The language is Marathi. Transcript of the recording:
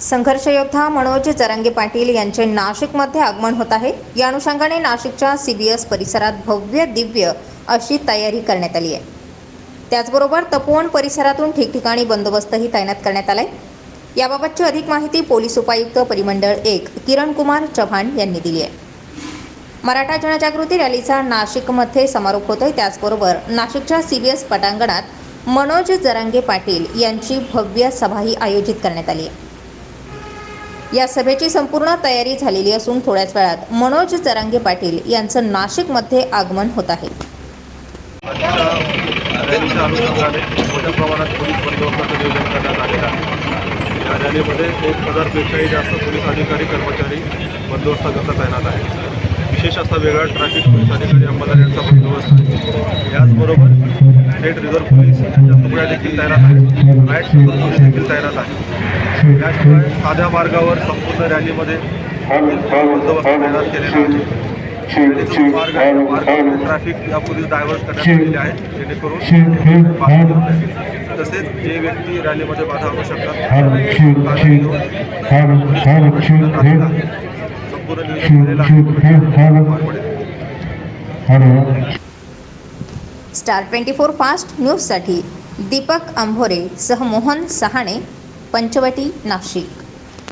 संघर्षयोद्धा मनोज जरांगे पाटील यांचे नाशिकमध्ये आगमन होत आहे. या अनुषंगाने नाशिकच्या सी वी एस परिसरात भव्य दिव्य अशी तयारी करण्यात आली आहे. त्याचबरोबर तपोवन परिसरातून ठिकठिकाणी बंदोबस्तही तैनात करण्यात आलाय. याबाबतची अधिक माहिती पोलीस उपायुक्त परिमंडळ एक किरण कुमार चव्हाण यांनी दिली आहे. मराठा जनजागृती रॅलीचा नाशिकमध्ये समारोप होतोय. त्याचबरोबर नाशिकच्या सी वी एस पटांगणात मनोज जरांगे पाटील यांची भव्य सभाही आयोजित करण्यात आली आहे. या सभेची संपूर्ण तयारी झालेली असून थोड्याच वेळात मनोज चरांगे पाटील यांचं नाशिकमध्ये आगमन होत आहे. मोठ्या प्रमाणात पोलीस बंदोबस्ताचं नियोजन करण्यात आलेलं आहे या रॅलीमध्ये एक हजारपेक्षाही जास्त पोलीस अधिकारी कर्मचारी बंदोबस्ताकरता तैनात आहेत. विशेष असा वेगळा ट्रॅफिक पोलीस अधिकारी अंमलदार यांचा बंदोबस्त आहे. याचबरोबर स्टेट रिझर्व्ह पोलीस यांच्या तुकड्या देखील तैनात आहेत नाईट सिक्युरिटी पोलीस देखील तैनात आहे. याशिवाय साध्या मार्गावर संपूर्ण रॅलीमध्ये बंदोबस्त तैनात केलेला आहे. मार्ग आहे ट्रॅफिक या पोलीस डायव्हर्ट करण्यात आलेले आहेत जेणेकरून. तसेच जे व्यक्ती रॅलीमध्ये बाधा आणू शकतात आहे स्टार ट्वेंटी फोर फास्ट न्यूजसाठी दीपक अंभोरे सह मोहन सहाणे पंचवटी नाशिक.